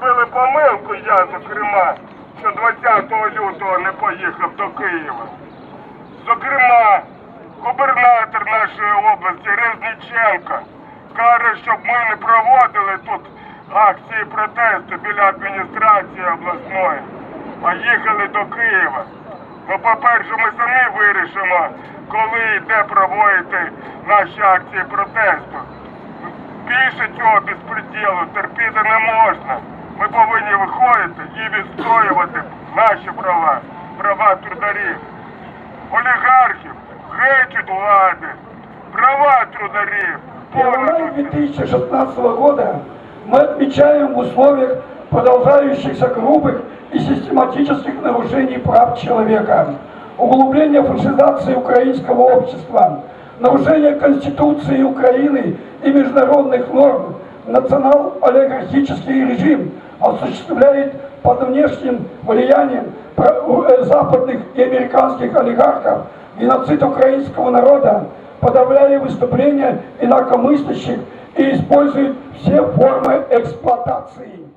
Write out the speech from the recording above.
помилку я, зокрема, що 20 лютого не поїхав до Києва. Зокрема, губернатор нашої області Резніченко каже, щоб ми не проводили тут акції протесту біля адміністрації обласної, а їхали до Києва. Ну, по-перше, ми самі вирішимо, коли і де проводити наші акції протесту. Більше цього безпреділу терпіти не можна. Ми повинні виходити і відстоювати наші права, права трударів олігархів, геть від влади, права трударів, 1 мая понад усе. 2016 года мы отмечаем в условиях продолжающихся грубых и систематических нарушений прав человека, углубления фашизации украинского общества, нарушения Конституции Украины и международных норм, национал-олигархический режим осуществляет под внешним влиянием э, западных и американских олигархов геноцид украинского народа, подавляя выступления инакомыслящих и использует все формы эксплуатации.